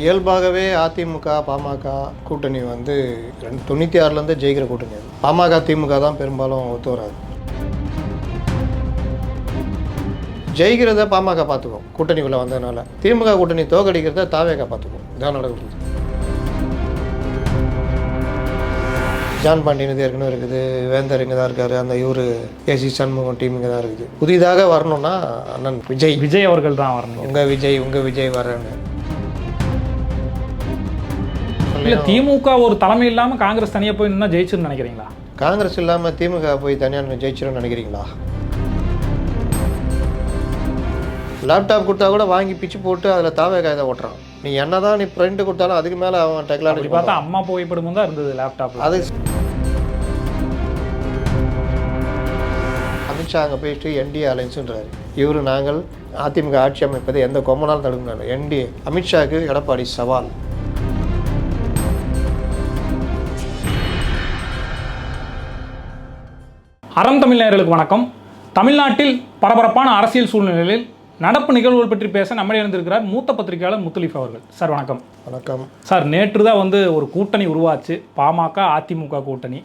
இயல்பாகவே அதிமுக பாமக கூட்டணி வந்து ரெண்டு தொண்ணூற்றி ஆறுலேருந்து ஜெயிக்கிற கூட்டணி அது. பாமக திமுக தான் பெரும்பாலும் ஒத்து வராது. ஜெயிக்கிறத பாமக பார்த்துக்கும் கூட்டணிக்குள்ளே வந்ததுனால. திமுக கூட்டணி தோக்கடிக்கிறத தாவேக பார்த்துக்கும். இதான் நடக்குது ஜான் பாண்டியன் இது ஏற்கனவே இருக்குது வேந்தர் இங்கே தான் இருக்காரு அந்த இவர் ஏசி சண்முகம் டீம் இங்கே தான் இருக்குது. புதிதாக வரணும்னா அண்ணன் விஜய். விஜய் அவர்கள் தான் வரணும். உங்கள் விஜய் உங்கள் விஜய் வரேன்னு. இல்ல திமுக ஒரு தலைமை இல்லாம காங்கிரஸ் தனியா போய் நின்னா ஜெயிச்சுன்னு நினைக்கிறீங்களா? காங்கிரஸ் இல்லாமல் திமுக போய் தனியாக ஜெயிச்சிரும்னு நினைக்கிறீங்களா? லேப்டாப் கொடுத்தா கூட வாங்கி பிச்சு போட்டு அதில் தாவே காயதை ஓட்டுறான். நீ என்னதான் நீ பிரிண்ட் கொடுத்தாலும் அதுக்கு மேலே அவன் டெக்னாலஜி பார்த்தா அம்மா புகைப்படம் தான் இருந்தது லேப்டாப்ல அது அமித்ஷா அங்கே போயிட்டு என்டிஏ அலைன்ஸுன்றாரு. இவர் நாங்கள் அதிமுக ஆட்சி அமைப்பதை எந்த கொம்பனாலும் தடுக்கணும் என்டிஏ அமித்ஷாவுக்கு எடப்பாடி சவால். அறம் தமிழ் நேயர்களுக்கு வணக்கம். தமிழ்நாட்டில் பரபரப்பான அரசியல் சூழ்நிலையில் நடப்பு நிகழ்வுகள் பற்றி பேச நம்மளே இருந்திருக்கிறார் மூத்த பத்திரிகையாளர் முத்துலீஃப் அவர்கள். சார் வணக்கம். வணக்கம். சார் நேற்று தான் வந்து ஒரு கூட்டணி உருவாச்சு. பாமக அதிமுக கூட்டணி.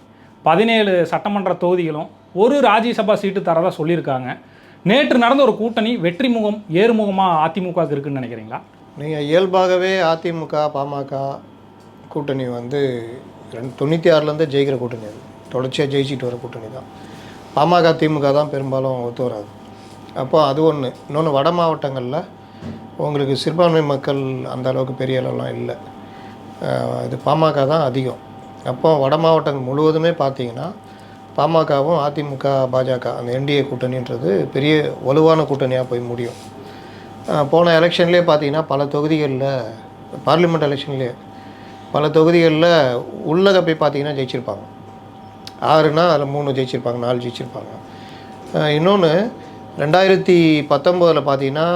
பதினேழு சட்டமன்ற தொகுதிகளும் ஒரு ராஜ்யசபா சீட்டு தரதா சொல்லியிருக்காங்க. நேற்று நடந்த ஒரு கூட்டணி வெற்றி முகம் ஏறுமுகமாக அதிமுகவுக்கு இருக்குன்னு நினைக்கிறீங்களா? நீங்கள் இயல்பாகவே அதிமுக பாமக கூட்டணி வந்து ரெண்டு தொண்ணூற்றி ஆறுலேருந்து ஜெயிக்கிற கூட்டணி அது. தொடர்ச்சியாக ஜெயிச்சிட்டு வர கூட்டணி தான். பாமக திமுக தான் பெரும்பாலும் ஒத்து வராது. அப்போ அது ஒன்று இன்னொன்று வட மாவட்டங்களில் உங்களுக்கு சிறுபான்மை மக்கள் அந்த அளவுக்கு பெரிய அளவுலாம் இல்லை. இது பாமக தான் அதிகம். அப்போ வட மாவட்டங்கள் முழுவதுமே பார்த்தீங்கன்னா பாமகவும் அதிமுக பாஜக அந்த என்டிஏ கூட்டணின்றது பெரிய வலுவான கூட்டணியாக போய் முடியும். போன எலெக்ஷன்லேயே பார்த்தீங்கன்னா பல தொகுதிகளில் பார்லிமெண்ட் எலெக்ஷன்லேயே பல தொகுதிகளில் உள்ளக போய் பார்த்தீங்கன்னா ஜெயிச்சிருப்பாங்க. ஆறுனா அதில் மூணு ஜெயிச்சிருப்பாங்க நாலு ஜெயிச்சிருப்பாங்க. இன்னொன்று ரெண்டாயிரத்தி பத்தொம்போதில் பார்த்தீங்கன்னா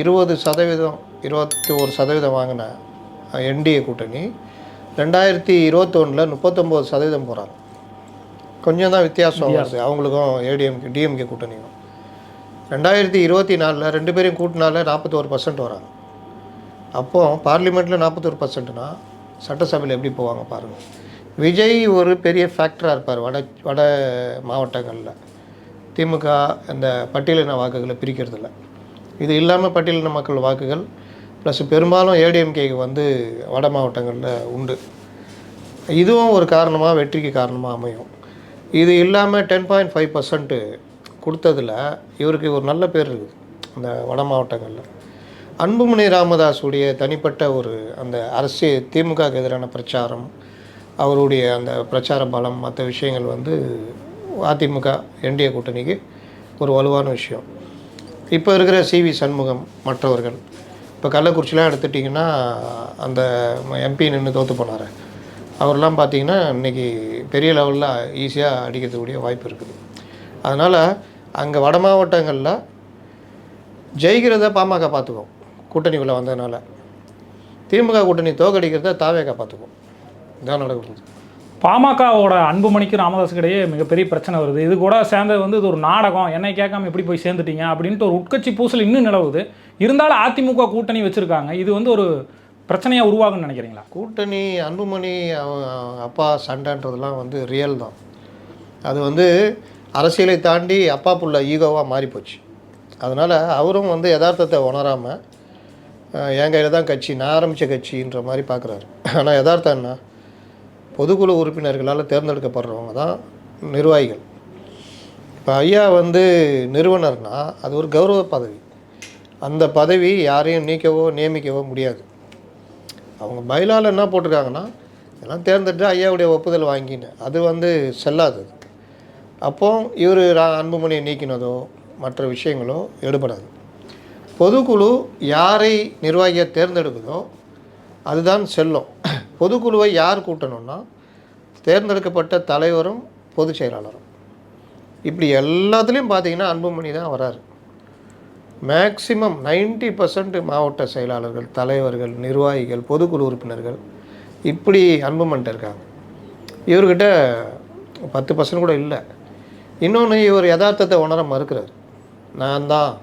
இருபது சதவீதம் இருபத்தி ஒரு சதவீதம் வாங்கின என்டிஏ கூட்டணி. ரெண்டாயிரத்தி இருபத்தொன்னில் முப்பத்தொம்போது சதவீதம் போகிறாங்க கொஞ்சம் தான் வித்தியாசம் வருது. அவங்களுக்கும் ஏடிஎம்கே டிஎம்கே கூட்டணிக்கும். ரெண்டாயிரத்தி இருபத்தி நாலில் ரெண்டு பேரையும் கூட்டினால நாற்பத்தோரு பர்சன்ட் வராங்க. அப்போ பார்லிமெண்ட்டில் நாற்பத்தோரு பர்சன்ட்னா சட்டசபையில் எப்படி போவாங்க பாருங்கள் விஜய் ஒரு பெரிய ஃபேக்டராக இருப்பார் வட வட மாவட்டங்களில். திமுக அந்த பட்டியலின வாக்குகளை பிரிக்கிறதில்ல. இது இல்லாமல் பட்டியலின மக்கள் வாக்குகள் ப்ளஸ் பெரும்பாலும் ஏடிஎம்கேக்கு வந்து வட மாவட்டங்களில் உண்டு. இதுவும் ஒரு காரணமாக வெற்றிக்கு காரணமாக அமையும். இது இல்லாமல் டென் பாயிண்ட் ஃபைவ் பர்சன்ட்டு கொடுத்ததில் இவருக்கு ஒரு நல்ல பேர் இருக்குது அந்த வட மாவட்டங்களில். அன்புமணி ராமதாஸுடைய தனிப்பட்ட ஒரு அந்த அரசியல் திமுக எதிரான பிரச்சாரம் அவருடைய அந்த பிரச்சார பலம் மற்ற விஷயங்கள் வந்து அதிமுக என்டிஏ கூட்டணிக்கு ஒரு வலுவான விஷயம். இப்போ இருக்கிற சிவி சண்முகம் மற்றவர்கள் இப்போ கள்ளக்குறிச்சிலாம் எடுத்துட்டிங்கன்னா அந்த எம்பி நின்று தோற்று போனார். அவரெல்லாம் பார்த்தீங்கன்னா இன்றைக்கி பெரிய லெவலில் ஈஸியாக அடிக்கிறதுக்கூடிய வாய்ப்பு இருக்குது. அதனால் அங்கே வட மாவட்டங்களில் ஜெயிக்கிறத பாமக பார்த்துக்கும் கூட்டணிக்குள்ளே வந்ததுனால. திமுக கூட்டணி தோக்கடிக்கிறத தாவேக பார்த்துக்கும். இதான் நடக்குது? பாமகவோட அன்புமணிக்கு ராமதாஸுக்கு இடையே மிகப்பெரிய பிரச்சனை வருது. இது கூட சேர்ந்தது வந்து இது ஒரு நாடகம். என்னை கேட்காம எப்படி போய் சேர்ந்துட்டீங்க அப்படின்ட்டு ஒரு உட்கட்சி பூசல் இன்னும் நிலவுது. இருந்தாலும் அதிமுக கூட்டணி வச்சுருக்காங்க. இது வந்து ஒரு பிரச்சனையாக உருவாகும்னு நினைக்கிறீங்களா? கூட்டணி அன்புமணி அப்பா சண்டைன்றதெல்லாம் வந்து ரியல் தான். அது வந்து அரசியலை தாண்டி அப்பா புள்ள ஈகோவாக மாறிப்போச்சு. அதனால் அவரும் வந்து யதார்த்தத்தை உணராமல் என் கையில் தான் கட்சி நான் ஆரம்பித்த கட்சின்ற மாதிரி பார்க்குறாரு ஆனால் யதார்த்தம் என்ன? பொதுக்குழு உறுப்பினர்களால் தேர்ந்தெடுக்கப்படுறவங்க தான் நிர்வாகிகள். இப்போ ஐயா வந்து நிறுவனர்னா அது ஒரு கௌரவ பதவி. அந்த பதவி யாரையும் நீக்கவோ நியமிக்கவோ முடியாது. அவங்க பயிலால் என்ன போட்டிருக்காங்கன்னா இதெல்லாம் தேர்ந்தெடுத்து ஐயாவுடைய ஒப்புதல் வாங்கின்னு. அது வந்து செல்லாது அப்போ இவர் அன்புமணியை நீக்கினதோ மற்ற விஷயங்களோ எடுபடாது. பொதுக்குழு யாரை நிர்வாகியை தேர்ந்தெடுக்குதோ அதுதான் செல்லும். பொதுக்குழுவை யார் கூட்டணும்னா தேர்ந்தெடுக்கப்பட்ட தலைவரும் பொதுச் செயலாளரும். இப்படி எல்லாத்துலேயும் பார்த்தீங்கன்னா அன்புமணி தான் வராரு. மேக்சிமம் 90% பர்சன்ட் மாவட்ட செயலாளர்கள் தலைவர்கள் நிர்வாகிகள் பொதுக்குழு உறுப்பினர்கள் இப்படி அன்புமன்ட்டு இருக்காங்க. இவர்கிட்ட பத்து பர்சன்ட் கூட இல்லை. இன்னொன்று இவர் யதார்த்தத்தை உணர மறுக்கிறார். நான் தான்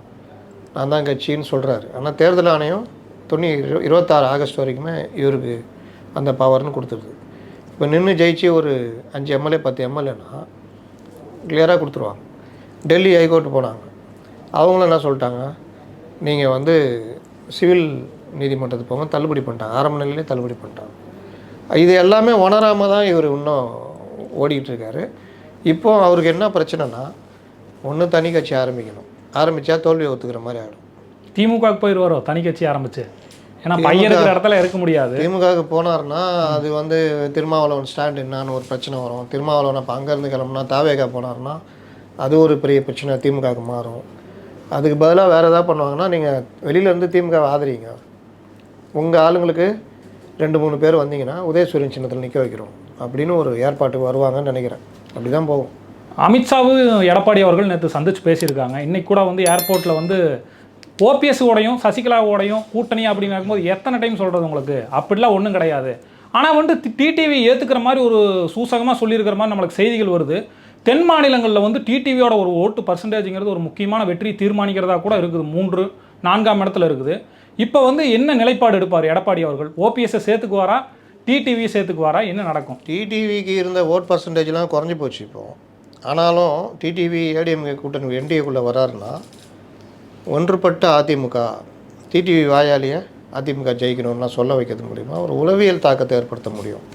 நான் தான் கட்சின்னு சொல்கிறாரு ஆனால் தேர்தல் ஆணையம் துணி இரு- இருபத்தாறு ஆகஸ்ட் வரைக்குமே இவருக்கு அந்த பவர்னு கொடுத்துருது. இப்போ நின்று ஜெயிச்சு ஒரு அஞ்சு எம்எல்ஏ பத்து எம்எல்ஏனா கிளியராக கொடுத்துருவாங்க. டெல்லி ஹைகோர்ட்டு போனாங்க. அவங்களும் என்ன சொல்லிட்டாங்க? நீங்கள் வந்து சிவில் நீதிமன்றத்துக்கு போங்க தள்ளுபடி பண்ணிட்டாங்க. ஆரம்ப நிலையிலே தள்ளுபடி பண்ணிட்டாங்க. இது எல்லாமே உணராமல் தான் இவர் இன்னும் ஓடிக்கிட்டு இருக்காரு. இப்போ அவருக்கு என்ன பிரச்சனைனா ஒன்று தனி கட்சி ஆரம்பிக்கணும். ஆரம்பித்தா தோல்வி ஒத்துக்கிற மாதிரி ஆகிடும் திமுகவுக்கு போயிடுவாரோ தனி கட்சி ஆரம்பிச்சு. ஏன்னா பையன் இருக்கிற இடத்துல இருக்க முடியாது. திமுகவுக்கு போனார்னா அது வந்து திருமாவளவன் ஸ்டாண்ட் என்னான்னு ஒரு பிரச்சனை வரும். திருமாவளவன் அப்போ அங்கேருந்து கிளம்புனா தாவேகா போனார்னா அது ஒரு பெரிய பிரச்சனை திமுகவுக்கு மாறும். அதுக்கு பதிலாக வேறு எதாவது பண்ணுவாங்கன்னா நீங்கள் வெளியிலேருந்து திமுகவை ஆதரிங்க. உங்கள் ஆளுங்களுக்கு ரெண்டு மூணு பேர் வந்தீங்கன்னா உதயசூரியன் சின்னத்தில் நிற்க வைக்கிறோம் அப்படின்னு ஒரு ஏற்பாட்டுக்கு வருவாங்கன்னு நினைக்கிறேன். அப்படி தான் போகும். அமித்ஷாவும் எடப்பாடி அவர்கள் நேற்று சந்திச்சு பேசியிருக்காங்க. இன்னைக்கு கூட வந்து ஏர்போர்ட்டில் வந்து ஓபிஎஸ் சசிகலாவோடையும் சசிகலா கூட்டணி அப்படின்னு இருக்கும்போது எத்தனை டைம் சொல்கிறது உங்களுக்கு? அப்படிலாம் ஒன்றும் கிடையாது. ஆனால் வந்துட்டு டிடிவி ஏற்றுக்கிற மாதிரி ஒரு சூசகமாக சொல்லியிருக்கிற மாதிரி நம்மளுக்கு செய்திகள் வருது. தென் மாநிலங்களில் வந்து டிடிவியோட ஒரு ஓட்டு பர்சன்டேஜுங்கிறது ஒரு முக்கியமான வெற்றி தீர்மானிக்கிறதா கூட இருக்குது. மூன்று நான்காம் இடத்துல இருக்குது. இப்போ வந்து என்ன நிலைப்பாடு எடுப்பார் எடப்பாடி அவர்கள்? ஓபிஎஸ்ஸை சேர்த்துக்குவாரா? டிடிவி சேர்த்துக்குவாரா? என்ன நடக்கும்? டிடிவிக்கு இருந்த ஓட் பர்சன்டேஜ்லாம் குறைஞ்சி போச்சு இப்போ. ஆனாலும் டிடிவி ஏடிஎம்கே கூட்டணி என்டிஏக்குள்ளே வராருன்னா ஒன்றுபட்ட அதிமுக டிடிவி வாயாலேயே அதிமுக ஜெயிக்கணும்னா சொல்ல வைக்கிறது மூலிமா ஒரு உளவியல் தாக்கத்தை ஏற்படுத்த முடியும்.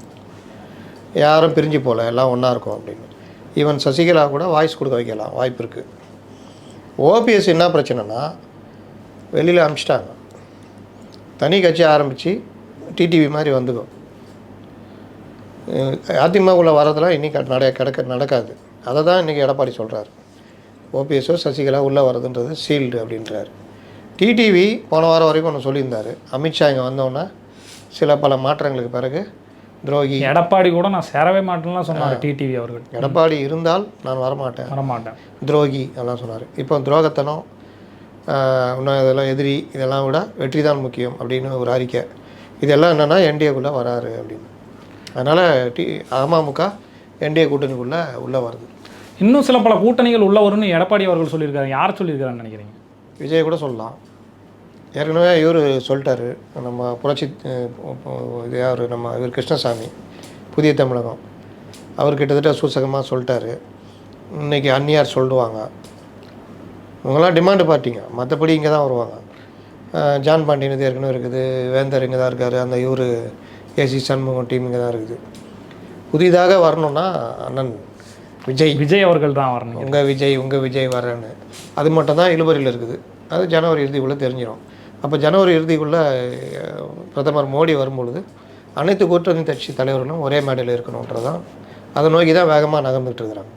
யாரும் பிரிஞ்சு போகல எல்லாம் ஒன்றா இருக்கும் அப்படின்னு. ஈவன் சசிகலா கூட வாய்ஸ் கொடுக்க வைக்கலாம் வாய்ப்பு இருக்குது ஓபிஎஸ் என்ன பிரச்சனைனா வெளியில் அனுப்பிச்சிட்டாங்க தனி கட்சி ஆரம்பித்து டிடிவி மாதிரி வந்துக்கும் அதிமுகவில் வரதெல்லாம் இன்றைக்கி நட கிடக்க நடக்காது. அதை தான் இன்றைக்கி எடப்பாடி சொல்கிறாரு ஓபிஎஸ்ஓ சசிகலா உள்ளே வரதுன்றது சீல்டு அப்படின்றாரு. டிடிவி போன வாரம் வரைக்கும் ஒன்று சொல்லியிருந்தார். அமித்ஷா இங்கே வந்தோன்னே சில பல மாற்றங்களுக்கு பிறகு துரோகி எடப்பாடி கூட நான் சேரவே மாட்டேன்லாம் சொன்னார் டிடிவி அவர்கள். எடப்பாடி இருந்தால் நான் வரமாட்டேன். வரமாட்டேன். துரோகி அதெல்லாம் சொன்னார். இப்போ துரோகத்தனம் இன்னும் இதெல்லாம் எதிரி இதெல்லாம் விட வெற்றி தான் முக்கியம் அப்படின்னு ஒரு அறிக்கை. இதெல்லாம் என்னென்னா என்டிஏக்குள்ளே வராரு அப்படின்னு. அதனால் டி அமமுக என்டிஏ கூட்டணிக்குள்ளே உள்ளே வருது. இன்னும் சில பல கூட்டணிகள் உள்ள வரும்னு எடப்பாடி அவர்கள் சொல்லியிருக்காரு. யார் சொல்லியிருக்காருன்னு நினைக்கிறீங்க? விஜய் கூட சொல்லலாம். ஏற்கனவே இவர் சொல்லிட்டாரு. நம்ம புரட்சி இது யார்? நம்ம இவர் கிருஷ்ணசாமி புதிய தமிழகம். அவர் கிட்டத்தட்ட சூசகமாக சொல்லிட்டாரு. இன்னைக்கு அந்நியார் சொல்லுவாங்க. இவங்கெல்லாம் டிமாண்டு பார்ட்டிங்க மற்றபடி இங்கே தான் வருவாங்க. ஜான் பாண்டியன் இது ஏற்கனவே இருக்குது. வேந்தர் இங்கே தான் இருக்கார். அந்த இவர் ஏசி சண்முகம் டீம் இங்கே தான் இருக்குது. புதிதாக வரணுன்னா அண்ணன் விஜய். விஜய் அவர்கள் தான் வரணும். உங்கள் விஜய் உங்கள் விஜய் வரேன்னு. அது மட்டும் தான் இழுபறியில் இருக்குது. அது ஜனவரி இறுதிக்குள்ளே தெரிஞ்சிடும் அப்போ ஜனவரி இறுதிக்குள்ளே பிரதமர் மோடி வரும்பொழுது அனைத்து கூட்டணி கட்சி தலைவர்களும் ஒரே மேடையில் இருக்கணுன்றதான் அதை நோக்கி தான் வேகமாக நகர்ந்துட்டு இருக்கிறாங்க.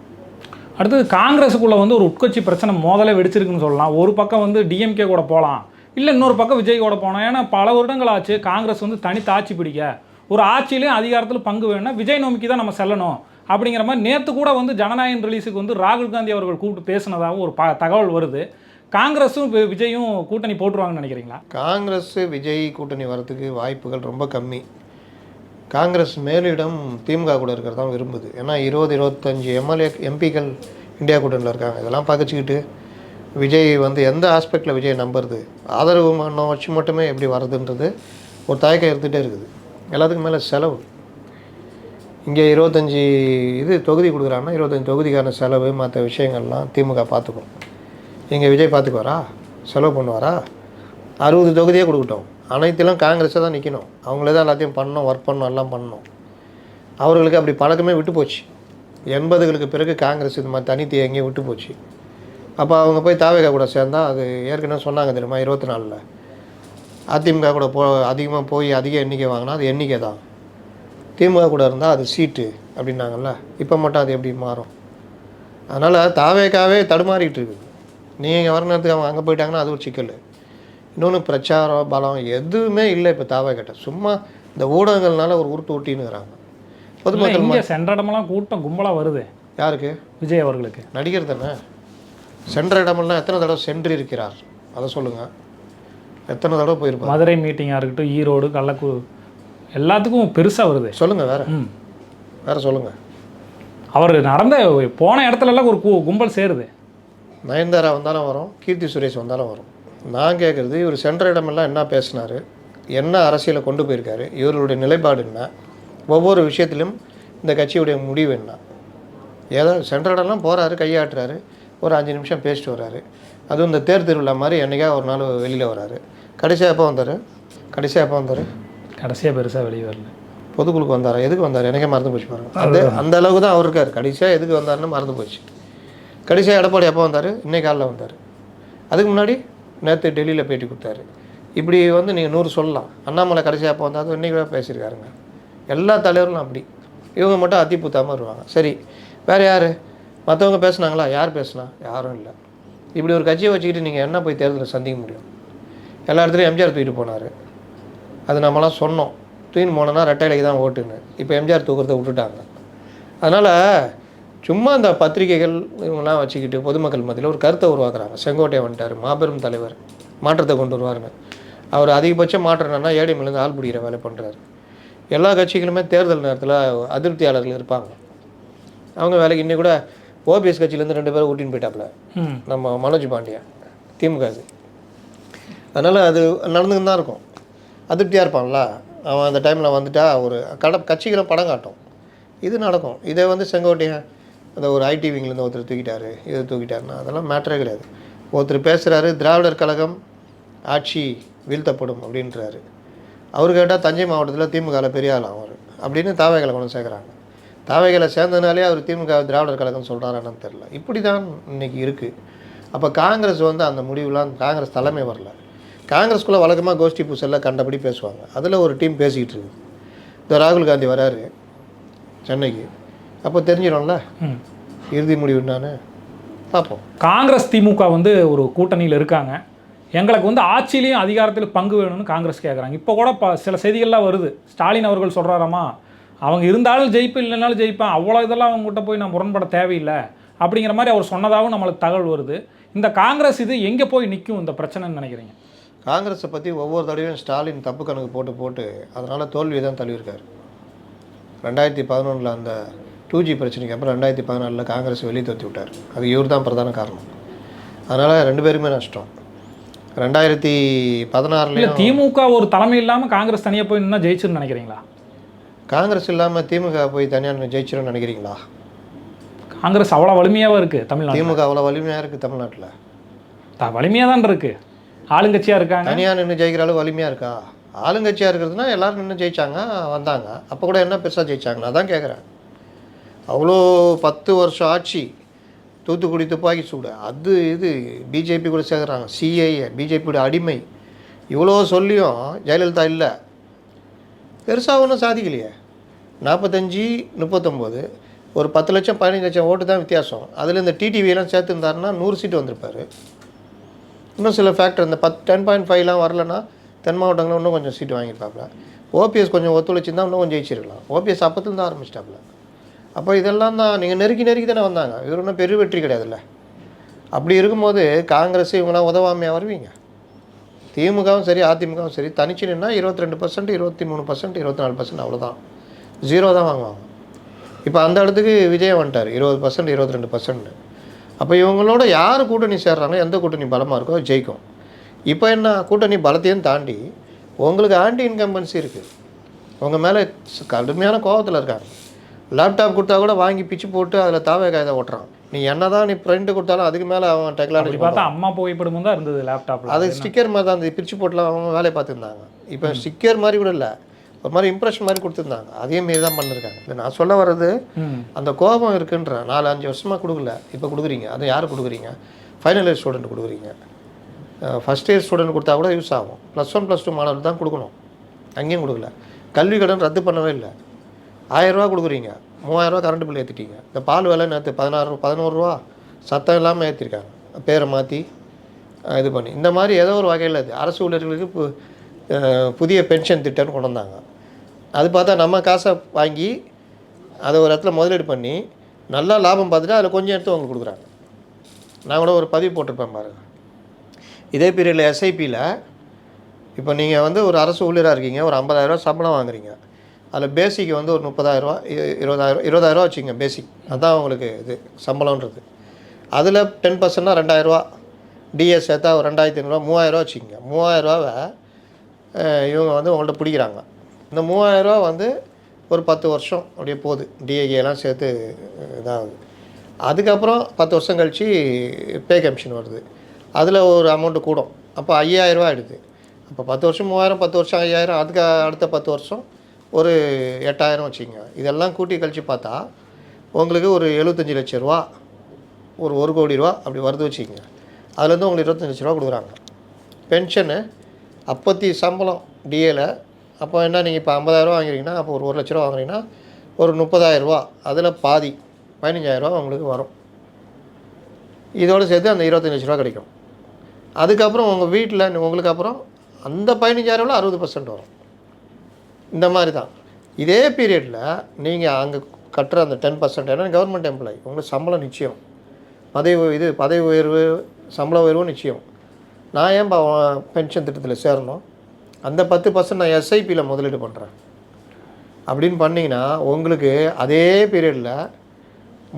அடுத்தது காங்கிரஸுக்குள்ள வந்து ஒரு உட்கட்சி பிரச்சனை மோதலே வெடிச்சிருக்குன்னு சொல்லலாம். ஒரு பக்கம் வந்து டிஎம்கே கூட போகலாம். இல்லை இன்னொரு பக்கம் விஜய் கூட போனோம் ஏன்னா பல வருடங்கள் ஆச்சு காங்கிரஸ் வந்து தனித்து ஆட்சி பிடிக்க. ஒரு ஆட்சியிலையும் அதிகாரத்தில் பங்கு வேணும்னா விஜய் நோக்கி தான் நம்ம செல்லணும். அப்படிங்கிற மாதிரி நேற்று கூட வந்து ஜனநாயகன் ரிலீஸுக்கு வந்து ராகுல் காந்தி அவர்கள் கூப்பிட்டு பேசினதாகவும் ஒரு ப தகவல் வருது. காங்கிரஸும் விஜயும் கூட்டணி போட்டுருவாங்கன்னு நினைக்கிறீங்களா? காங்கிரஸ் விஜய் கூட்டணி வரத்துக்கு வாய்ப்புகள் ரொம்ப கம்மி. காங்கிரஸ் மேலிடம் திமுக கூட இருக்கிறது தான் விரும்புது. ஏன்னா இருபது இருபத்தஞ்சி எம்எல்ஏ எம்பிக்கள் இந்தியா கூட்டணியில் இருக்காங்க. இதெல்லாம் பகச்சிக்கிட்டு விஜய் வந்து எந்த ஆஸ்பெக்டில் விஜய் நம்புறது? ஆதரவு மன்னம் வச்சு மட்டுமே எப்படி வர்றதுன்றது ஒரு தயக்கம் இருந்துகிட்டே இருக்குது. எல்லாத்துக்கும் மேலே செலவு. இங்கே இருபத்தஞ்சி இது தொகுதி கொடுக்குறாங்கன்னா இருபத்தஞ்சி தொகுதிக்கான செலவு மற்ற விஷயங்கள்லாம் திமுக பார்த்துக்கும். இங்கே விஜய் பார்த்துக்குவாரா? செலவு பண்ணுவாரா? அறுபது தொகுதியே கொடுக்கட்டும். அனைத்திலும் காங்கிரஸை தான் நிற்கணும். அவங்களே தான் எல்லாத்தையும் பண்ணணும் ஒர்க் பண்ணணும் எல்லாம் பண்ணணும். அவர்களுக்கு அப்படி பழக்கமே விட்டு போச்சு. எண்பதுகளுக்கு பிறகு காங்கிரஸ் இது மாதிரி தனித்து எங்கேயும் விட்டு போச்சு. அப்போ அவங்க போய் தாவேகா கூட சேர்ந்தா அது ஏற்கனவே சொன்னாங்க தெரியுமா இருபத்தி நாலில். அதிமுக கூட போ அதிகமாக போய் அதிக எண்ணிக்கை வாங்கினா அது எண்ணிக்கை தான். திமுக கூட இருந்தால் அது சீட்டு அப்படின்னாங்கல்ல. இப்போ மட்டும் அது எப்படி மாறும்? அதனால் தாவேக்காவே தடுமாறிட்டு இருக்குது. நீங்கள் வர நேரத்துக்கு அவங்க அங்கே போயிட்டாங்கன்னா அது ஒரு சிக்கல். இன்னொன்று பிரச்சாரம் பலம் எதுவுமே இல்லை இப்போ தாவேக்கிட்ட சும்மா இந்த ஊடகங்கள்னால ஒரு உருட்டு ஊட்டின்னுறாங்க பொதுமக்கள் சென்ற இடமெல்லாம் கூட்டம் கும்பலாக வருது. யாருக்கு? விஜய் அவர்களுக்கு. நடிகர் தானே? சென்ற இடமெல்லாம் எத்தனை தடவை சென்று இருக்கிறார் அதை சொல்லுங்கள் எத்தனை தடவை போயிருப்பார்? மதுரை மீட்டிங்காக இருக்கட்டும் ஈரோடு கள்ளக்கூ எல்லாத்துக்கும் பெருசாக வருது. சொல்லுங்கள் வேற. ம். வேற சொல்லுங்கள் அவர் நடந்த போன இடத்துல எல்லாம் ஒரு கும்பல் சேருது. நயன்தாரா வந்தாலும் வரும் கீர்த்தி சுரேஷ் வந்தாலும் வரும். நான் கேட்குறது இவர் சென்ற இடமெல்லாம் என்ன பேசினார் என்ன அரசியலை கொண்டு போயிருக்காரு இவர்களுடைய நிலைப்பாடு என்ன ஒவ்வொரு விஷயத்திலும் இந்த கட்சியுடைய முடிவு என்ன. ஏதோ சென்ட்ரலெல்லாம் போகிறாரு கையாட்டுறாரு ஒரு அஞ்சு நிமிஷம் பேசிட்டு வர்றாரு அதுவும் இந்த தேர் திருவிழா மாதிரி என்னைக்கா ஒரு நாள் வெளியில் வராரு. கடைசியாக எப்போ வந்தார்? கடைசியாக எப்போ வந்தார்? கடைசியாக பெருசாக வெளியே வரல. பொதுக்குழுக்கு வந்தாரா? எதுக்கு வந்தார்? எனக்கே மறந்து போச்சு பாருங்க. அது அந்த அளவுக்கு தான் அவர் இருக்கார். கடைசியாக எதுக்கு வந்தாருன்னு மறந்து போச்சு. கடைசியாக எடப்பாடி எப்போ வந்தார்? இன்னைக்கு காலைல வந்தார். அதுக்கு முன்னாடி நேற்று டெல்லியில் பேட்டி கொடுத்தாரு. இப்படி வந்து நீங்கள் நூறு சொல்லலாம். அண்ணாமலை கடைசியாக எப்போ வந்தாரு இன்றைக்கி பேசியிருக்காருங்க. எல்லா தலைவர்களும் அப்படி. இவங்க மட்டும் அத்தி பூத்தாமல் வருவாங்க. சரி வேறு யார்? மற்றவங்க பேசுனாங்களா? யார் பேசுனா? யாரும் இல்லை. இப்படி ஒரு கட்சியை வச்சுக்கிட்டு நீங்கள் என்ன போய் தேர்தலில் சந்திக்க முடியும்? எல்லா இடத்துலையும் எம்ஜிஆர் தூக்கிட்டு போனார். அது நம்மலாம் சொன்னோம். தூக்கின்னு போனோன்னா ரெட்டைலைக்கு தான் ஓட்டுன்னு. இப்போ எம்ஜிஆர் தூக்கிறத விட்டுட்டாங்க. அதனால் சும்மா இந்த பத்திரிகைகள் இவங்கெல்லாம் வச்சுக்கிட்டு பொதுமக்கள் மத்தியில் ஒரு கருத்தை உருவாக்குறாங்க. செங்கோட்டையை வந்துட்டார் மாபெரும் தலைவர் மாற்றத்தை கொண்டு வருவாருங்க அவர் அதிகபட்ச மாற்றம் என்னன்னா ஏடிஎம்லேருந்து ஆள் பிடிக்கிற வேலை பண்ணுறாரு எல்லா கட்சிகளுமே தேர்தல் நேரத்தில் அதிருப்தியாளர்கள் இருப்பாங்க. அவங்க வேலைக்கு இன்னி கூட ஓபிஎஸ் கட்சியிலேருந்து ரெண்டு பேரும் ஊட்டின்னு போயிட்டாப்புல நம்ம மனோஜ் பாண்டியன் திமுக இது அதனால் அது நடந்துன்னு தான் இருக்கும். அதிருப்தியாக இருப்பான்ல. அவன் அந்த டைமில் வந்துட்டா ஒரு கட கட்சிகளை படம் காட்டும். இது நடக்கும். இதே வந்து செங்கோட்டையன் அந்த ஒரு ஐடி விங்லேருந்து ஒருத்தர் தூக்கிட்டாரு. இதை தூக்கிட்டாருன்னா அதெல்லாம் மேட்டரே கிடையாது. ஒருத்தர் பேசுகிறாரு திராவிடர் கழகம் ஆட்சி வீழ்த்தப்படும் அப்படின்றாரு. அவர் கேட்டால் தஞ்சை மாவட்டத்தில் திமுகவில் பெரிய ஆள் அவர். அப்படின்னு தாவைகளை கொண்டு சேர்க்குறாங்க. தாவைகளை சேர்ந்ததுனாலே அவர் திமுக திராவிடர் கழகம் சொல்கிறாரான்னு தெரில இப்படி தான் இன்னைக்கு இருக்குது அப்போ காங்கிரஸ் வந்து அந்த முடிவுலாம் காங்கிரஸ் தலைமை வரல. காங்கிரஸ்குள்ளே வழக்கமாக கோஷ்டி பூசலில் கண்டபடி பேசுவாங்க. அதில் ஒரு டீம் பேசிக்கிட்டு இருக்குது இந்த ராகுல் காந்தி வராரு சென்னைக்கு. அப்போ தெரிஞ்சிடும்ல? ம். இறுதி முடிவு என்னன்னு? பார்ப்போம். காங்கிரஸ் திமுக வந்து ஒரு கூட்டணியில் இருக்காங்க. எங்களுக்கு வந்து ஆட்சியிலையும் அதிகாரத்தில் பங்கு வேணும்னு காங்கிரஸ் கேட்குறாங்க இப்போ கூட ப சில செய்திகள்லாம் வருது. ஸ்டாலின் அவர்கள் சொல்கிறாராமா அவங்க இருந்தாலும் ஜெயிப்பு இல்லைனாலும் ஜெயிப்பேன். அவ்வளோ இதெல்லாம் அவங்ககிட்ட போய் நான் முரண்பட தேவையில்லை. அப்படிங்கிற மாதிரி அவர் சொன்னதாகவும் நம்மளுக்கு தகவல் வருது. இந்த காங்கிரஸ் இது எங்கே போய் நிற்கும் இந்த பிரச்சனைன்னு நினைக்கிறீங்க? காங்கிரஸை பற்றி ஒவ்வொரு தடவையும் ஸ்டாலின் தப்பு கணக்கு போட்டு போட்டு அதனால் தோல்வியை தான் தழுவிருக்காரு ரெண்டாயிரத்தி பதினொன்றில் அந்த டூ ஜி பிரச்சனைக்கு அப்புறம் ரெண்டாயிரத்தி பதினாலில் காங்கிரஸ் வெளியே தோற்றி விட்டார். அது இவர் தான் பிரதான காரணம். அதனால் ரெண்டு பேருமே நஷ்டம். ரெண்டாயிரத்தி இல்லை பதினாறுலேயும் திமுக ஒரு தலைமை இல்லாமல் காங்கிரஸ் தனியாக போய் நின்னா ஜெயிச்சுன்னு நினைக்கிறீங்களா? காங்கிரஸ் இல்லாமல் திமுக போய் தனியாக ஜெயிச்சிரும்னு நினைக்கிறீங்களா? காங்கிரஸ் அவ்வளோ வலிமையாகவும் இருக்குது தமிழ்நாடு திமுக அவ்வளோ வலிமையாக இருக்குது தமிழ்நாட்டில். வலிமையாக தான் இருக்குது ஆளுங்கட்சியாக இருக்காங்க. தனியாக நின்று ஜெயிக்கிற அளவு வலிமையாக இருக்கா? ஆளுங்கட்சியாக இருக்கிறதுனா எல்லாரும் நின்று ஜெயிச்சாங்க வந்தாங்க. அப்போ கூட என்ன பெருசாக ஜெயிச்சாங்க? நான் தான் கேட்குறேன் அவ்வளோ பத்து வருஷம் ஆட்சி தூத்துக்குடி துப்பாக்கி சூடு அது இது பிஜேபி கூட சேர்க்குறாங்க. சிஐஏ பிஜேபியோட அடிமை. இவ்வளோ சொல்லியும் ஜெயலலிதா இல்லை. பெருசாக ஒன்றும் சாதிக்கலையே. நாற்பத்தஞ்சு முப்பத்தொம்போது ஒரு பத்து லட்சம் பதினஞ்சு லட்சம் ஓட்டு தான் வித்தியாசம். அதில் இந்த டிடிவியெல்லாம் சேர்த்துருந்தாருன்னா நூறு சீட்டு வந்திருப்பாரு. இன்னும் சில ஃபேக்டர் இந்த பத்து டென் பாயிண்ட் ஃபைவ்லாம் வரலன்னா தென் மாவட்டங்களில் இன்னும் கொஞ்சம் சீட்டு வாங்கியிருப்பாப்ல ஓபிஎஸ் கொஞ்சம் ஒத்துழைச்சிருந்தா இன்னும் கொஞ்சம் ஜெயிச்சிருக்கலாம். ஓபிஎஸ் அப்பத்துலேருந்து ஆரம்பிச்சிட்டாப்ல அப்போ இதெல்லாம் தான் நீங்கள் நெருக்கி நெருக்கி தானே வந்தாங்க. இவர் ஒன்றும் பெரிய வெற்றி கிடையாதுல்ல. அப்படி இருக்கும்போது காங்கிரஸ் இவங்களாம் உதவாமையாக வருவீங்க? திமுகவும் சரி அதிமுகவும் சரி தனிச்சு நின்னா இருபத்தி ரெண்டு பர்சன்ட் இருபத்தி மூணு பர்சன்ட் இருபத்தி நாலு பர்சன்ட் அவ்வளோதான் ஜீரோ தான் வாங்குவாங்க. இப்போ அந்த இடத்துக்கு விஜய் வந்துட்டார். இருபது பர்சன்ட் இருபத்தி ரெண்டு பர்சன்ட் அப்போ இவங்களோட யார் கூட்டணி சேர்றாங்களோ எந்த கூட்டணி பலமாக இருக்கோ ஜெயிக்கும். இப்போ என்ன கூட்டணி பலத்தையும் தாண்டி உங்களுக்கு ஆன்டி இன்கம்பன்சி இருக்குது உங்கள் மேலே கடுமையான கோபத்தில் இருக்காங்க. லேப்டாப் கொடுத்தா கூட வாங்கி பிச்சு போட்டு அதில் தாவே காயதை ஓட்டுறான். நீ என்ன தான் நீ பிரிண்ட் கொடுத்தாலும் அதுக்கு மேலே அவன் டெக்னாலஜி பார்த்தா அம்மா புகைப்படமும் தான் இருந்தது லேப்டாப்பில் அது ஸ்டிக்கர் மாதிரி தான் அந்த பிரித்து போட்டுலாம் அவங்க வேலையை பார்த்துருந்தாங்க. இப்போ ஸ்டிக்கர் மாதிரி கூட இல்லை. ஒரு மாதிரி இம்ப்ரெஷன் மாதிரி கொடுத்துருந்தாங்க. அதே மாரி தான் பண்ணிருக்காங்க. இல்லை நான் சொல்ல வர்றது அந்த கோபம் இருக்குன்ற நாலு அஞ்சு வருஷமாக கொடுக்கல. இப்போ கொடுக்குறீங்க. அதை யார் கொடுக்குறீங்க? ஃபைனல் இயர் ஸ்டூடெண்ட் கொடுக்குறீங்க. ஃபஸ்ட் இயர் ஸ்டூடெண்ட் கொடுத்தா கூட யூஸ் ஆகும். ப்ளஸ் ஒன் ப்ளஸ் டூ மாணவர்கள் தான் கொடுக்கணும். அங்கேயும் கொடுக்கல. கல்வி கடன் ரத்து பண்ணவே இல்லை. ஆயிரரூவா கொடுக்குறீங்க. மூவாயிரரூவா கரண்ட் பில் ஏற்றிட்டீங்க இந்த பால் விலை நேற்று பதினாறு பதினோருவா சத்தம் இல்லாமல் ஏற்றிருக்காங்க பேரை மாற்றி இது பண்ணி. இந்த மாதிரி ஏதோ ஒரு வகையில் இது அரசு ஊழியர்களுக்கு பு- புதிய பென்ஷன் திட்டம்னு கொண்டு வந்தாங்க. அது பார்த்தா நம்ம காசை வாங்கி அதை ஒரு இடத்துல முதலீடு பண்ணி நல்லா லாபம் பார்த்துட்டு அதில் கொஞ்சம் எடுத்து அவங்க கொடுக்குறாங்க. நான் கூட ஒரு பதிவு போட்டிருப்பேன் பாருங்க. இதே பீரியடில் எஸ்ஐபியில் இப்போ நீங்கள் வந்து ஒரு அரசு ஊழியராக இருக்கீங்க ஒரு ஐம்பதாயிரரூவா சம்பளம் வாங்குறீங்க. அதில் பேசிக் வந்து ஒரு முப்பதாயிரரூவா இருபதாயிரம் இருபதாயிரரூவா வச்சுங்க பேசிக் அதுதான் உங்களுக்கு இது சம்பளம்ன்றது. அதில் டென் பர்சன்ட்னா ரெண்டாயிரரூவா டிஎஸ் சேர்த்தா ஒரு ரெண்டாயிரத்தி ஐநூறுரூவா மூவாயிரரூவா வச்சுக்கோங்க. மூவாயிரரூவாவை இவங்க வந்து உங்கள்கிட்ட பிடிக்கிறாங்க. இந்த மூவாயிரரூவா வந்து ஒரு பத்து வருஷம் அப்படியே போகுது. டிஏகேலாம் சேர்த்து இதாகுது. அதுக்கப்புறம் பத்து வருஷம் கழித்து பே கமிஷன் வருது. அதில் ஒரு அமௌண்ட்டு கூடும். அப்போ ஐயாயிரரூவா ஆகிடுது அப்போ பத்து வருஷம் மூவாயிரம் பத்து வருஷம் ஐயாயிரம் அதுக்கு அடுத்த பத்து வருஷம் ஒரு எட்டாயிரம் வச்சுக்கோங்க. இதெல்லாம் கூட்டி கழித்து பார்த்தா உங்களுக்கு ஒரு எழுபத்தஞ்சி லட்ச ரூபா ஒரு ஒரு கோடி ரூபா அப்படி வருது வச்சுக்கோங்க. அதுலேருந்து உங்களுக்கு இருபத்தஞ்சி லட்ச ரூபா கொடுக்குறாங்க. பென்ஷனு அப்பத்தி சம்பளம் டிஏல அப்போ என்ன நீங்கள் இப்போ ஐம்பதாயிரரூவா வாங்குறீங்கன்னா அப்போ ஒரு ஒரு லட்ச ரூபா வாங்குறீங்கன்னா ஒரு முப்பதாயிரரூவா அதில் பாதி பதினஞ்சாயிரரூவா உங்களுக்கு வரும். இதோடு சேர்த்து அந்த இருபத்தஞ்சி லட்ச ரூபா கிடைக்கும். அதுக்கப்புறம் உங்கள் வீட்டில் உங்களுக்கு அப்புறம் அந்த பதினஞ்சாயிரம்ல அறுபது பர்சன்ட் வரும். இந்த மாதிரி தான். இதே பீரியடில் நீங்கள் அங்கே கட்டுற அந்த டென் பர்சன்ட் ஏன்னா கவர்மெண்ட் எம்ப்ளாயி உங்களுக்கு சம்பளம் நிச்சயம். பதவி இது பதவி உயர்வு சம்பள உயர்வும் நிச்சயம். நான் ஏன் பென்ஷன் திட்டத்தில் சேரணும்? அந்த பத்து பர்சன்ட் நான் எஸ்ஐபியில் முதலீடு பண்ணுறேன் அப்படின்னு பண்ணிங்கன்னா உங்களுக்கு அதே பீரியடில்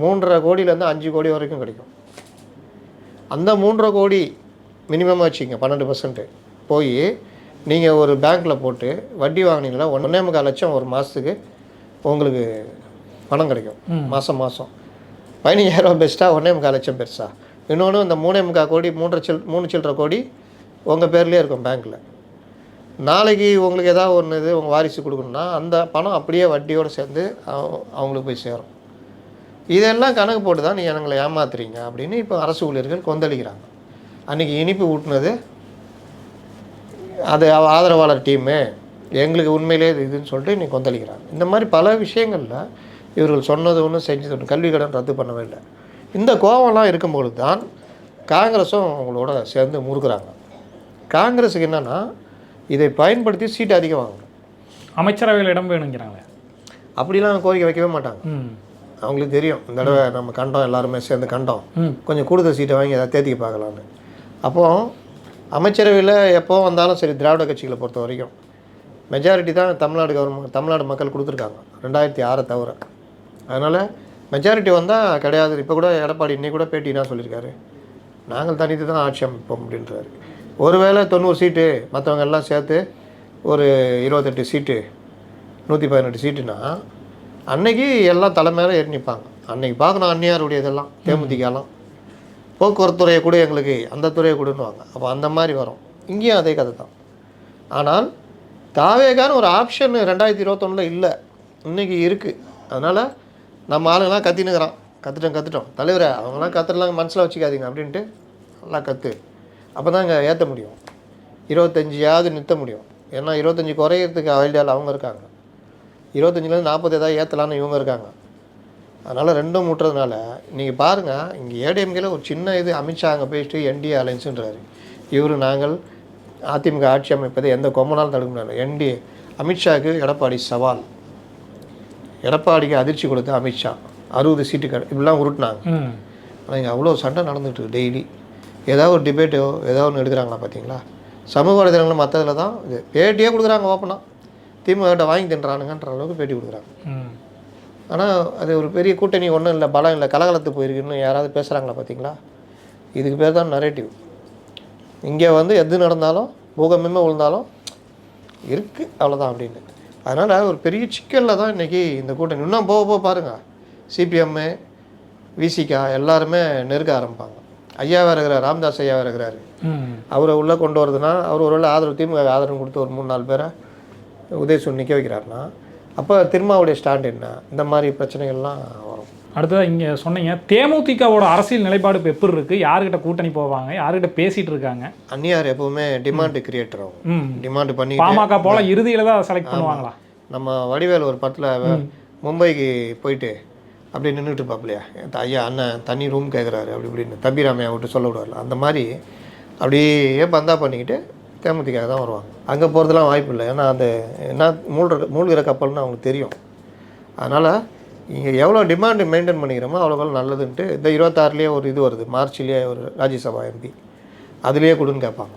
மூன்றரை கோடியிலேருந்து அஞ்சு கோடி வரைக்கும் கிடைக்கும். அந்த மூன்றரை கோடி மினிமம் வச்சுங்க பன்னெண்டு பர்சன்ட்டு போய் நீங்கள் ஒரு பேங்க்கில் போட்டு வட்டி வாங்கினீங்கன்னா ஒன்றே முக்கால் லட்சம் ஒரு மாதத்துக்கு உங்களுக்கு பணம் கிடைக்கும். மாதம் மாதம் பதினஞ்சாயிரரூவா பெஸ்ட்டாக ஒன்றே முக்கால் லட்சம் பெருசா. இன்னொன்று இந்த மூணே முக்கால் கோடி மூன்றரை சில் மூணு சில்லற கோடி உங்கள் பேர்லேயே இருக்கும் பேங்க்கில் நாளைக்கு உங்களுக்கு ஏதாவது ஒன்று இது உங்கள் வாரிசு கொடுக்கணும்னா அந்த பணம் அப்படியே வட்டியோடு சேர்ந்து அவங்களுக்கு போய் சேரும். இதெல்லாம் கணக்கு போட்டு தான் நீங்கள் எங்களை ஏமாத்துறீங்க அப்படின்னு இப்போ அரசு ஊழியர்கள் கொந்தளிக்கிறாங்க. அன்றைக்கி இனிப்பு ஊட்டினது அது ஆதரவாளர் டீமு எங்களுக்கு உண்மையிலே இது இதுன்னு சொல்லிட்டு நீ கொந்தளிக்கிறாங்க. இந்த மாதிரி பல விஷயங்களில் இவர்கள் சொன்னது ஒன்றும் செஞ்சது ஒன்று கல்வி கடன் ரத்து பண்ணவே இல்லை. இந்த கோவம்லாம் இருக்கும்பொழுது தான் காங்கிரஸும் அவங்களோட சேர்ந்து முறுக்கிறாங்க. காங்கிரஸுக்கு என்னென்னா இதை பயன்படுத்தி சீட்டு அதிகம் வாங்கணும். அமைச்சரவையில் இடம் வேணுங்கிறாங்களே. அப்படிலாம் கோரிக்கை வைக்கவே மாட்டாங்க. அவங்களுக்கு தெரியும். இந்த தடவை நம்ம கண்டோம் எல்லாருமே சேர்ந்து கண்டோம். கொஞ்சம் கூடுதல் சீட்டை வாங்கி அதை தேத்திக்க பார்க்கலான்னு அப்போது அமைச்சரவையில் எப்போ வந்தாலும் சரி திராவிட கட்சிகளை பொறுத்த வரைக்கும் மெஜாரிட்டி தான் தமிழ்நாடு கவர்மெண்ட் தமிழ்நாடு மக்கள் கொடுத்துருக்காங்க. ரெண்டாயிரத்தி ஆறை தவிர. அதனால் மெஜாரிட்டி வந்தால் கிடையாது. இப்போ கூட எடப்பாடி இன்னைக்கு கூட பேட்டி என்ன சொல்லியிருக்காரு. நாங்கள் தனித்து தான் ஆட்சி அமைப்போம் அப்படின்றாரு. ஒருவேளை தொண்ணூறு சீட்டு மற்றவங்க எல்லாம் சேர்த்து ஒரு இருபத்தெட்டு சீட்டு நூற்றி பதினெட்டு சீட்டுனா அன்னைக்கு எல்லாம் தலை மேலே ஏறி நிற்பாங்க அன்னைக்கு பார்க்கணும் அந்நியாருடைய இதெல்லாம் தேமுதிகலாம் போக்குவரத்து துறையை கூட எங்களுக்கு அந்த துறையை கொடுன்னுவாங்க. அப்போ அந்த மாதிரி வரும். இங்கேயும் அதே கதை தான் ஆனால் தாவேகான ஒரு ஆப்ஷன் ரெண்டாயிரத்தி இருபத்தொன்னில் இல்லை. இன்னைக்கு இருக்குது அதனால் நம்ம ஆளுங்கெல்லாம் கத்தினுக்கிறான் கற்றுட்டோம் கற்றுட்டோம் தலைவரை அவங்களாம் கத்துறலாம் மனசில் வச்சுக்காதீங்க அப்படின்ட்டு நல்லா கற்று அப்போ தான் இங்கே ஏற்ற முடியும். இருபத்தஞ்சியாவது நிறுத்த முடியும். ஏன்னா இருபத்தஞ்சி குறையிறதுக்கு ஐடியாவில் அவங்க இருக்காங்க. இருபத்தஞ்சிலேருந்து நாற்பது ஏதாவது ஏற்றலான்னு இவங்க இருக்காங்க. அதனால் ரெண்டும் முட்டுறதுனால நீங்கள் பாருங்கள் இங்கே ஏடிஎம்கேல ஒரு சின்ன இது அமித்ஷா அங்கே போயிட்டு என்டிஏ அலைன்ஸுன்றாரு. இவர் நாங்கள் அதிமுக ஆட்சி அமைப்பதை எந்த கொம்பனாலும் தடுக்க முடியாது. என்டிஏ அமித்ஷாவுக்கு எடப்பாடி சவால். எடப்பாடிக்கு அதிர்ச்சி கொடுத்த அமித்ஷா அறுபது சீட்டு கடை இப்படிலாம் உருட்டினாங்க. ஆனால் இங்கே அவ்வளோ சண்டை நடந்துட்டு டெய்லி. ஏதாவது ஒரு டிபேட்டோ ஏதாவது ஒன்று எடுக்கிறாங்களா பார்த்தீங்களா சமூக வலைதளங்களும் மற்றதில் தான் இது. பேட்டியே கொடுக்குறாங்க ஓப்பனாக திமுகட்ட வாங்கி தின்றானுங்கன்ற அளவுக்கு பேட்டி கொடுக்குறாங்க. ம். ஆனால் அது ஒரு பெரிய கூட்டணி ஒன்றும் இல்லை பலம் இல்லை கலகலத்து போயிருக்குன்னு யாராவது பேசுகிறாங்களா பார்த்தீங்களா இதுக்கு பேர் தான் நரேட்டிவ் இங்கே வந்து எது நடந்தாலும் பூகம்பமே விழுந்தாலும் இருக்குது அவ்வளோதான் அப்படின்னு. அதனால் ஒரு பெரிய சிக்கலில் தான் இன்றைக்கி இந்த கூட்டணி. இன்னும் போக போக பாருங்கள் சிபிஎம்மு விசிகா எல்லாருமே நெருக்க ஆரம்பிப்பாங்க. ஐயா வேறு இருக்கிறார் ராமதாஸ் ஐயா வேறு இருக்கிறாரு அவரை உள்ளே கொண்டு வரதுன்னா அவர் ஒருவேளை ஆதரவு திமுக ஆதரவு கொடுத்து ஒரு மூணு நாலு பேரை உதயசூர் நிற்க வைக்கிறாருன்னா அப்போ திருமாவுடைய ஸ்டாண்ட் என்ன? இந்த மாதிரி பிரச்சனைகள்லாம் வரும். அடுத்ததாக இங்கே சொன்னீங்க தேமுதிகவோட அரசியல் நிலைப்பாடு இப்போ எப்படி இருக்குது யாருக்கிட்ட கூட்டணி போவாங்க? யாருக்கிட்ட பேசிகிட்டு இருக்காங்க? அந்நியார் எப்பவுமே டிமாண்டு கிரியேட்டர் ஆகும். டிமாண்டு பண்ணி பாமக போல இறுதியில் தான் செலக்ட் பண்ணுவாங்களா? நம்ம வடிவேல் ஒரு படத்தில் மும்பைக்கு போயிட்டு அப்படி நின்றுட்டு இருப்பாப்லையா ஐயா அண்ணன் தண்ணி ரூம் கேட்குறாரு அப்படி இப்படின்னு. தம்பிராமையா விட்டு சொல்ல விடுவார்ல. அந்த மாதிரி அப்படியே பந்தா பண்ணிக்கிட்டு தேமுதிக தான் வருவாங்க. அங்கே போகிறதுலாம் வாய்ப்பு இல்லை. ஏன்னா அந்த என்ன மூழ்கிற மூழ்கிற கப்பல்னு அவங்களுக்கு தெரியும். அதனால் இங்கே எவ்வளோ டிமாண்டு மெயின்டைன் பண்ணிக்கிறோமோ அவ்வளோ நல்லதுன்ட்டு இந்த இருபத்தாறுலேயே ஒரு இது வருது. மார்ச்லேயே ஒரு ராஜ்யசபா எம்பி அதுலேயே கொடுன்னு கேட்பாங்க.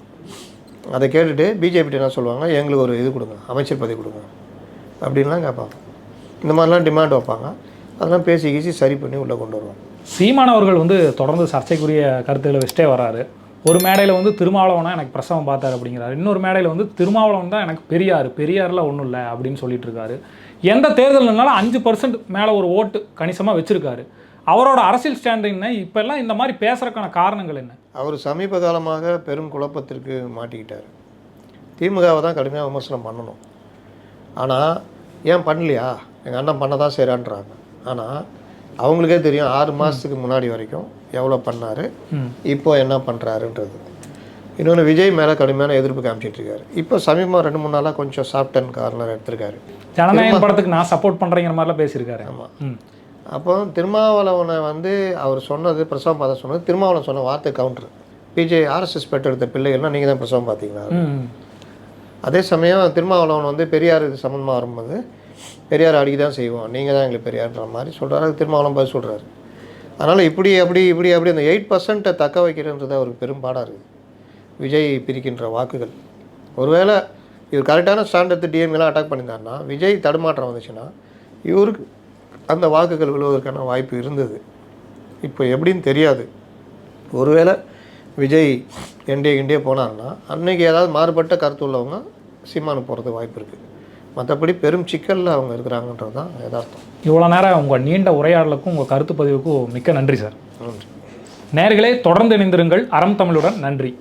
அதை கேட்டுட்டு பிஜேபிட்ட என்ன சொல்லுவாங்க எங்களுக்கு ஒரு இது கொடுங்க அமைச்சர் பதவி கொடுங்க அப்படின்லாம் கேட்பாங்க. இந்த மாதிரிலாம் டிமாண்ட் வைப்பாங்க. அதெல்லாம் பேசி கீசி சரி பண்ணி உள்ளே கொண்டு வருவாங்க சீமானவர்கள் வந்து தொடர்ந்து சர்ச்சைக்குரிய கருத்துக்களை வச்சுட்டே வராரு. ஒரு மேடையில் வந்து திருமாவளவனா எனக்கு பிரசவம் பார்த்தாரு அப்படிங்கிறாரு. இன்னொரு மேடையில் வந்து திருமாவளவன் தான் எனக்கு பெரியார். பெரியாரில் ஒன்றும் இல்லை அப்படின்னு சொல்லிட்டு இருக்காரு. எந்த தேர்தல்னாலும் அஞ்சு பர்சன்ட் மேலே ஒரு ஓட்டு கணிசமாக வச்சிருக்காரு. அவரோட அரசியல் ஸ்டாண்ட் என்ன இப்போல்லாம் இந்த மாதிரி பேசுறதுக்கான காரணங்கள் என்ன? அவர் சமீப காலமாக பெரும் குழப்பத்திற்கு மாட்டிக்கிட்டார். திமுகவை தான் கடுமையாக விமர்சனம் பண்ணணும். ஆனால் ஏன் பண்ணலையா? எங்கள் அண்ணன் பண்ண தான் செய்கிறான்றாங்க ஆனால் அவங்களுக்கே தெரியும் ஆறு மாதத்துக்கு முன்னாடி வரைக்கும் எவ்வளோ பண்ணார். இப்போ என்ன பண்ணுறாருன்றது இன்னொன்று விஜய் மேலே கடுமையான எதிர்ப்பு காமிச்சிட்டு இருக்காரு. இப்போ சமீபமாக ரெண்டு மூணு நாளாக கொஞ்சம் சாஃப்ட் அண்ட் கார்னர் எடுத்திருக்காரு. ஜனநாயகம் படத்துக்கு நான் சப்போர்ட் பண்ணுறேங்கிற மாதிரிலாம் பேசியிருக்காரு. ஆமாம் அப்போ திருமாவளவனை வந்து அவர் சொன்னது பிரசவம் பார்த்தா சொன்னது திருமாவளவன் சொன்ன வார்த்தை கவுண்டர் பிஜே ஆர்எஸ்எஸ் பெற்றெடுத்த பிள்ளைகள்லாம் நீங்கள் தான் பிரசவம் பார்த்தீங்களா? அதே சமயம் திருமாவளவன் வந்து பெரியார் இது சம்மந்தமாக வரும்போது பெரியார் அடிக்க தான் செய்வோம். நீங்கள் தான் எங்களுக்கு பெரியார்ன்ற மாதிரி சொல்கிறாரு அது திருமாவளவன் பதில் சொல்கிறாரு அதனால் இப்படி அப்படி இப்படி அப்படி அந்த எயிட் பர்சன்ட்டை தக்க வைக்கிறன்றது அவருக்கு பெரும்பாடாக இருக்குது. விஜய் பிரிக்கின்ற வாக்குகள். ஒருவேளை இவர் கரெக்டான ஸ்டாண்ட் எடுத்து டிஎம்கெலாம் அட்டாக் பண்ணியிருந்தாருன்னா விஜய் தடுமாற்றம் வந்துச்சுன்னா இவருக்கு அந்த வாக்குகள் விழுவதற்கான வாய்ப்பு இருந்தது. இப்போ எப்படின்னு தெரியாது. ஒருவேளை விஜய் என்டிஏ கிண்டியே போனாருன்னா அன்றைக்கி ஏதாவது மாறுபட்ட கருத்து உள்ளவங்க சிம்மானு போகிறது வாய்ப்பு இருக்குது மற்றபடி பெரும் சிக்கலில் அவங்க இருக்கிறாங்கன்றது தான் யதார்த்தம். இவ்வளோ நேரம் உங்கள் நீண்ட உரையாடலுக்கும் உங்கள் கருத்து பதிவுக்கும் மிக்க நன்றி சார். நன்றி. நேர்களே தொடர்ந்து இணைந்திருங்கள். அறம் தமிழுடன் நன்றி.